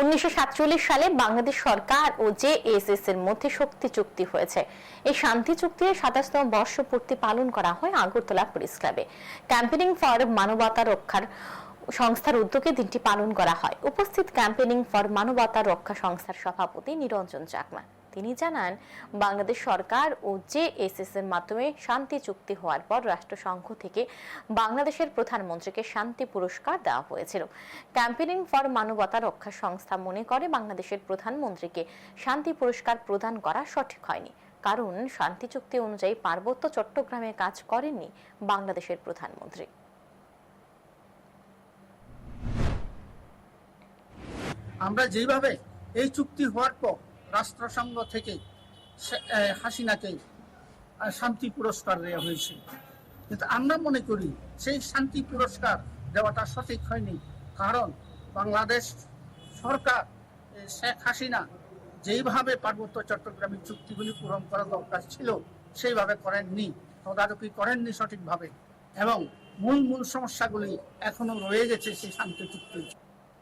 উনিশশো সাতচল্লিশ সালে বাংলাদেশ সরকার ও জেএসএস এর মধ্যে শক্তি চুক্তি হয়েছে। এই শান্তি চুক্তির সাতাশতম বর্ষপূর্তি পালন করা হয় আগরতলা প্রেস ক্লাবে। ক্যাম্পেনিং ফর মানবতা রক্ষার সংস্থার উদ্যোগে দিনটি পালন করা হয়। উপস্থিত ক্যাম্পেনিং ফর মানবতা রক্ষা সংস্থার সভাপতি নিরঞ্জন চাকমা। তিনি জানান, বাংলাদেশ সরকার ও জেএসএস এর মাধ্যমে শান্তি চুক্তি হওয়ার পর রাষ্ট্রসংঘ থেকে বাংলাদেশের প্রধানমন্ত্রীকে শান্তি পুরস্কার দেওয়া হয়েছিল। ক্যাম্পেনিং ফর মানবতা রক্ষা সংস্থা মনে করে বাংলাদেশের প্রধানমন্ত্রীকে শান্তি পুরস্কার প্রদান করা সঠিক হয়নি। কারণ শান্তি চুক্তি অনুযায়ী পার্বত্য চট্টগ্রামে কাজ করেননি বাংলাদেশের প্রধানমন্ত্রী। আমরা যেভাবে এই চুক্তি হওয়ার পর রাষ্ট্রসংঘ থেকে হাসিনাকে শান্তি পুরস্কার দেওয়া হয়েছে। কিন্তু আমরা মনে করি সেই শান্তি পুরস্কার দেওয়াটা সঠিক হয়নি, কারণ বাংলাদেশ সরকার শেখ হাসিনা যেইভাবে পার্বত্য চট্টগ্রামের চুক্তিগুলি পূরণ করা দরকার ছিল, সেইভাবে করেননি, তদারকি করেননি সঠিকভাবে এবং মূল মূল সমস্যাগুলি এখনও রয়ে গেছে সেই শান্তি চুক্তির।